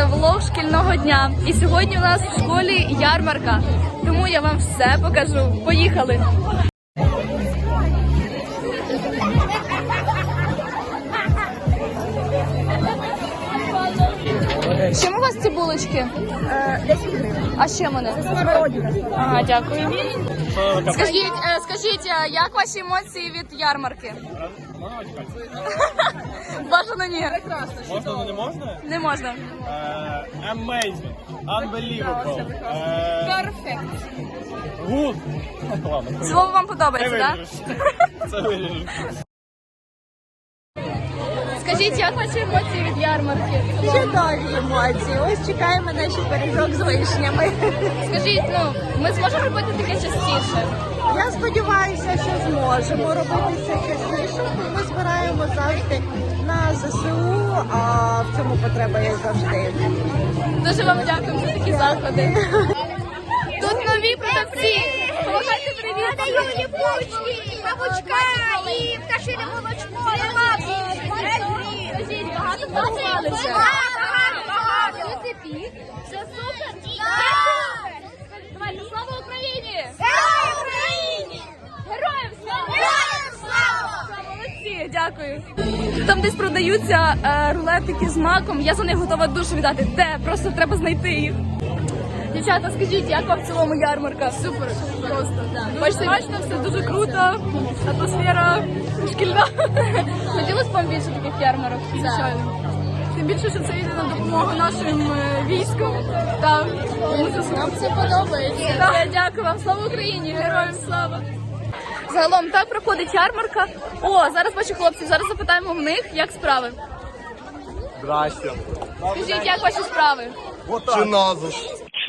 Це влог шкільного дня. І сьогодні у нас в школі ярмарка. Тому я вам все покажу. Поїхали! Ці булочки? 10 гривень. А ще вони? Смородина. Ага, дякую. Скажіть, е, скажіть, е, як ваші емоції від ярмарки? Бажано ні. Можна, але не можна? Не можна. Е, Amazing. Unbelievable. Perfect. Good. Ладно, Слово вам Це подобається, так? виріжеш. Це виріжеш. Скажіть, як ваші емоції від ярмарки? Чудові емоції. Ось чекаємо наші пиріжок з вишнями. Скажіть, ну ми зможемо робити таке частіше? Я сподіваюся, що зможемо робити це частіше. Ми збираємо завжди на ЗСУ, а в цьому потреба є завжди. Дуже вам дякую за такі заходи. Привіт. Дають і булочки, кабачка, і пташине молочко, нема Скажіть, багато торгувалися? Багато, багато. Пік. Це супер. Давайте, слава Україні! Слава Україні! Героям слава! Героям слава! Молодці, дякую. Там десь продаються е, рулетики з маком. Я за них готова душу віддати. Де? Просто треба знайти їх. Дівчата, скажіть, як вам в цілому ярмарка? Супер, просто. Бачите, бачите, все дуже круто, атмосфера шкільна. Хотілося б вам більше таких ярмарок? Звичайно. Тим більше, що це йде на допомогу нашим е, військам. Так, нам це подобається. Дякую вам, слава Україні! Героям слава! Загалом так проходить ярмарка. О, зараз бачу хлопців. Зараз запитаємо в них, як справи. Здрасте. Скажіть, як ваші справи?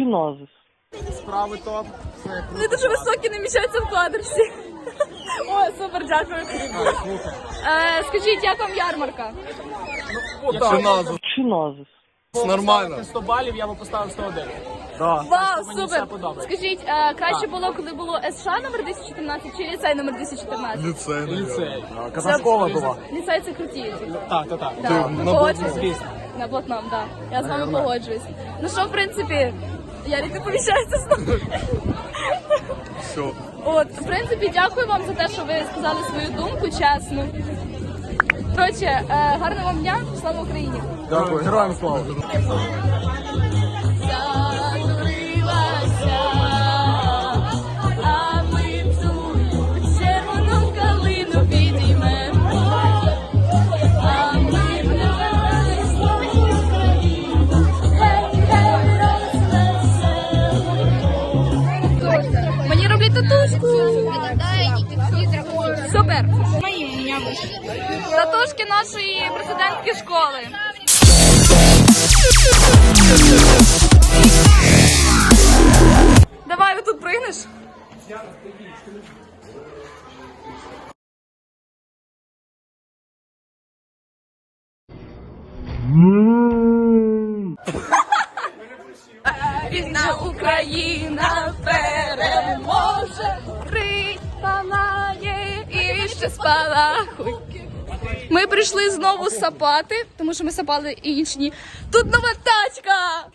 Чиназус. Справи топ. Вони дуже високі, не міщаються в кадрці. О, супер, дякую. Е, скажіть, як вам ярмарка? Чиназус. Чиназис. Нормально. 100 балів я би поставив 101. Вау, мені супер! подобається. Скажіть, е, краще було, коли було СШ номер 214 чи ліцей номер 214? Ліцей. Ліцей. Казанкова була. Ліцей це круті. Так, так, так. Да. на Погоджуюсь. Звісно. На блатном, так. Да. Я з вами погоджуюсь. Ну що, в принципі, Ярик, не поміщається знову. Все. От, в принципі, дякую вам за те, що ви сказали свою думку чесно. Коротше, е, гарного вам дня, слава Україні! Дякую, героям слава. Татушку. Супер. Татушки нашої президентки школи. Давай, ви тут пригнеш. Вільна Україна ще спалахуй. Ми прийшли знову сапати, тому що ми сапали і інші. дні. Тут нова тачка!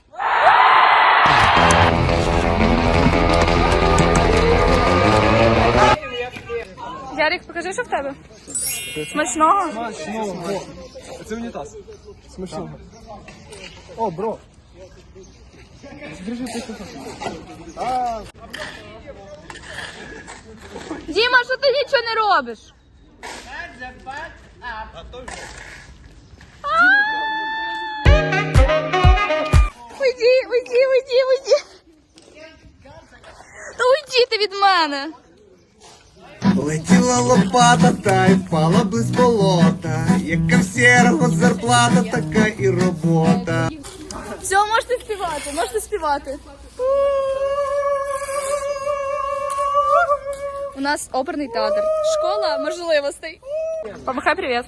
Ярик, покажи, що в тебе. Смачного? Смачного. Це унітаз. Смачного. О, бро. Діма, що ти нічого не робиш? Уйди, уйди, уйди, уйди. Та уйди ти від мене. Летіла лопата та й впала без болота. Яка в сірого зарплата, така і робота. Все, можете співати, можете співати. У нас оперний театр. Школа можливостей. Помахай привіт.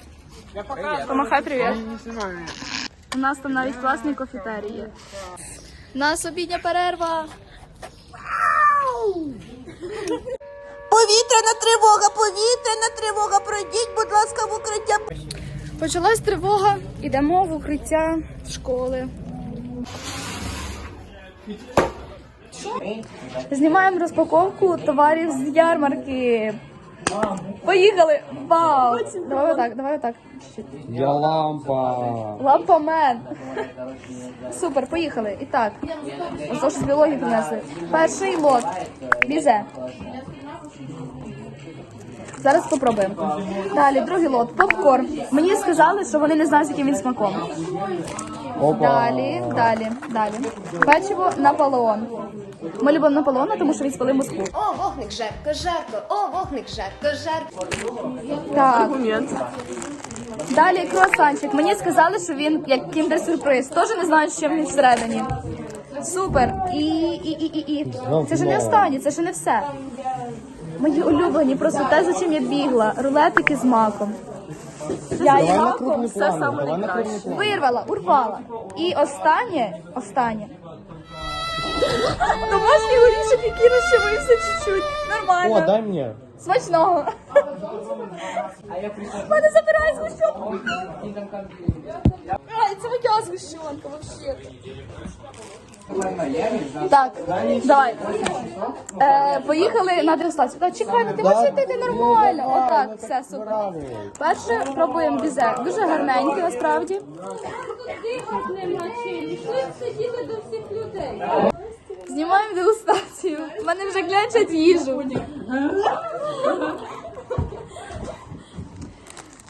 Помахай привіт. У нас там навіть класний кофетерій є. У нас обідня перерва. Повітряна тривога, повітряна тривога. Пройдіть, будь ласка, в укриття. Почалась тривога, ідемо в укриття школи. Знімаємо розпаковку товарів з ярмарки. Поїхали! Вау! Давай отак, давай отак. Я лампа. Лампамен. Супер, поїхали. І так. Ось з біології принесли. Перший лот. Бізе. Зараз спробуємо. Далі, другий лот. Попкорн. Мені сказали, що вони не знають, з яким він смаком. Опа. Далі, далі, далі. Печиво Наполеон. Ми любимо Наполеона, тому що він спалив Москву. О, вогник жарко, жарко, о, вогник жарко, жарко. Так. Далі круасанчик. Мені сказали, що він як кіндер-сюрприз. Теж не знаю, що він всередині. Супер. І, і, і, і, і. Це ж не останнє, це ж не все. Мої улюблені, просто те, за чим я бігла. Рулетики з маком. Я маком все саме найкраще. Вирвала, урвала. І останнє, останнє. Домашній горішок, який розчавився чуть-чуть. Нормально. О, дай мне. Смачного. Мене забирає згущенку. Ай, це моя згущенка вообще. Так, давай. Е, поїхали на дегустацію. Так, чекай, ну ти можеш йти нормально. Отак, все, супер. Перше пробуємо бізе. Дуже гарненький насправді. Знімаємо дегустацію. У мене вже глянчать їжу.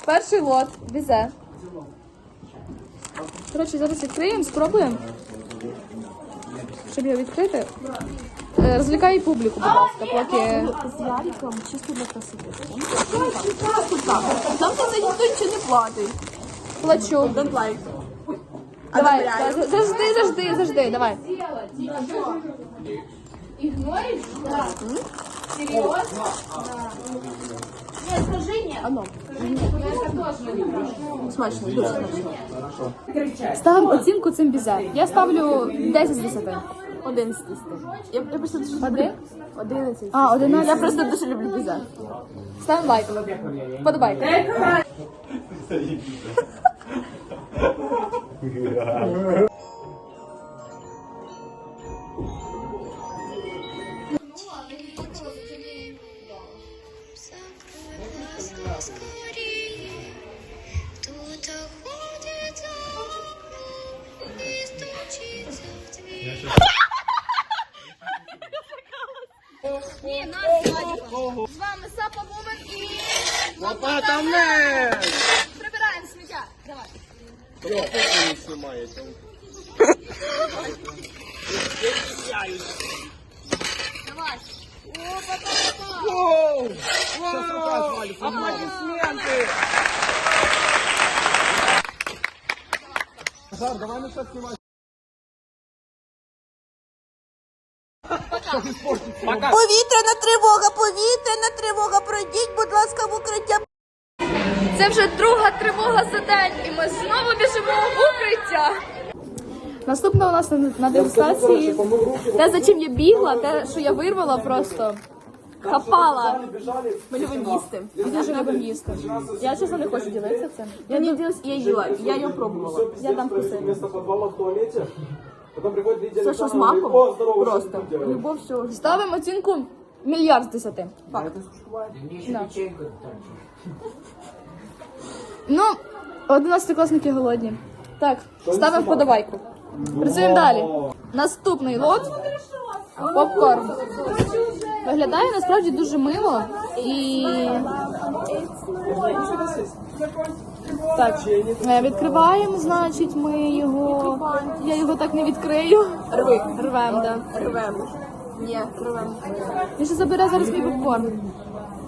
Перший лот бізе. Коротше, зараз відкриємо, спробуємо. Щоб його відкрити. Е, Розвлікай публіку, будь ласка, поки. З Яриком чисто для красоти. Там це ніхто нічого не платить. Плачу. Don't like. Давай, завжди, завжди, завжди, давай. Смачно, дуже смачно. Ставимо оцінку цим бізе. Я ставлю 10 з 10. 11 Я, я просто дуже Один? 11. А, 11. Я просто дуже люблю піза. Ставимо лайк. Подобайка. Кто-то нас З вами Сапа Вумен і прибираємо сміття. Давай. Давай. Аплодисменты. Жар, давай на шаг снимать. Повітряна тривога, повітряна тривога. Пройдіть, будь ласка, в укриття. Це вже друга тривога за день, і ми знову біжимо в укриття. Наступне у нас на, дегустації. Те, за чим я бігла, те, що я вирвала, просто хапала. Ми любимо їсти. І дуже любимо їсти. Я чесно не хочу ділитися цим. Я не ділась, я їла, я її пробувала. Я дам вкусити. Потом приходит Лидия Це що з Александровна говорит, «О, здорово, что Просто. ты тут делаешь?» Любов всього. Ставимо оцінку мільярд з десяти. Да. Ну, одинадцятикласники голодні. Так, ставимо вподобайку. Працюємо далі. Наступний лот. Попкорн. Виглядає насправді дуже мило і. Так, відкриваємо, значить, ми його. Я його так не відкрию. Рви. Рвем, да. Рвемо. Ні, рвемо. Він ще забере зараз мій попкорн.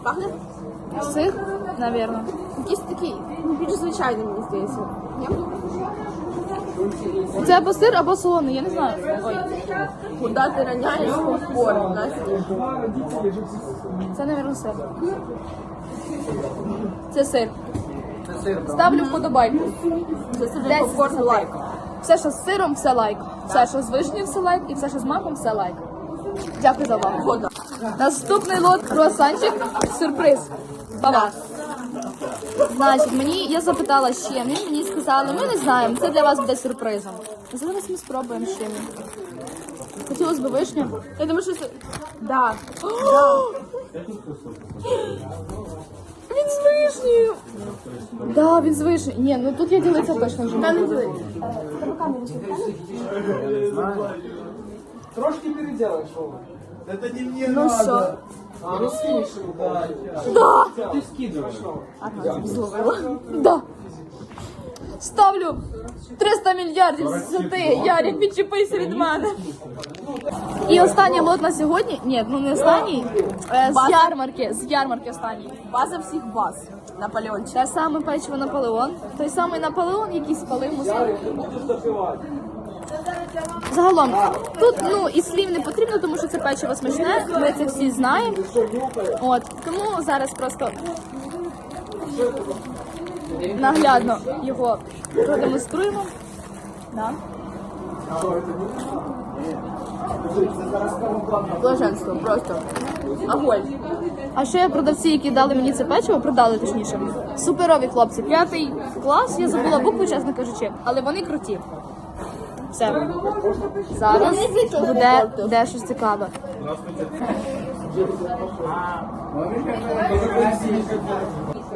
Пахне? Сир, навірно. Якийсь такий, ну, більш звичайний, мені здається. Ні? Це або сир, або солоний, я не знаю. Ой, Куди ти раняєш попкорн, це, навірно, сир. Це сир. Ставлю вподобайку. Це Десять попкорн з лайк. Все, що з сиром, все лайк. Все, що з вишнею, все лайк, і все, що з маком, все лайк. Дякую за увагу. Наступний лот круасанчик. Сюрприз. Па-па. Значить, мені я запитала ще, вони мені сказали, ми не знаємо, це для вас буде сюрпризом. Зараз ми спробуємо шину. Хотілося б вишня. Я думаю, що це. Да. Він з вишнею. Да, він з вишнею. Ні, ну тут я ділиться точно вже. не ділиться. Трошки переделай, что Это не мне Ну що? А, ну скинешь ему. Да! Ты скидываешь. Зловила. Да. Ставлю 300 мільярдів за ти, Ярик, відчепися від мене. І останній лот на сьогодні. Ні, ну не останній. е, З ярмарки. З ярмарки останній. База всіх баз. Наполеончик. Те саме печиво Наполеон. Той самий Наполеон, який спалив мусор. Загалом, тут ну і слів не потрібно, тому що це печиво смачне. Ми це всі знаємо. От тому зараз просто наглядно його продемонструємо. Да. Блаженство, просто. Огонь. А ще продавці, які дали мені це печиво, продали точніше. Суперові хлопці. П'ятий клас, я забула букву, чесно кажучи, але вони круті. Все. Зараз буде, буде щось цікаве.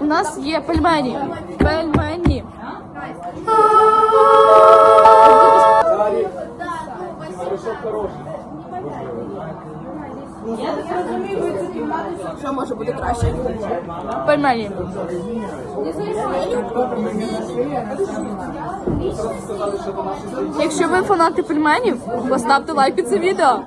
У нас є пельмені. Пельмені. Що може бути краще? Пельмені. Якщо ви фанати пельменів, поставте лайк під це відео.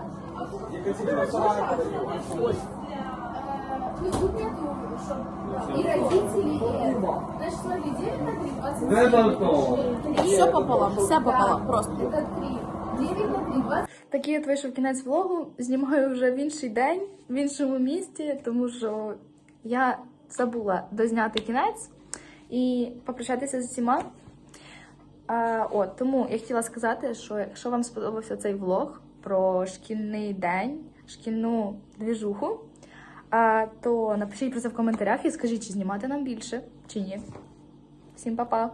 Все пополам, все пополам, просто. Такий от вийшов кінець влогу. Знімаю вже в інший день, в іншому місті, тому що я забула дозняти кінець і попрощатися з усіма. А, от, тому я хотіла сказати, що якщо вам сподобався цей влог про шкільний день, шкільну двіжуху, то напишіть про це в коментарях і скажіть, чи знімати нам більше, чи ні. Всім па-па!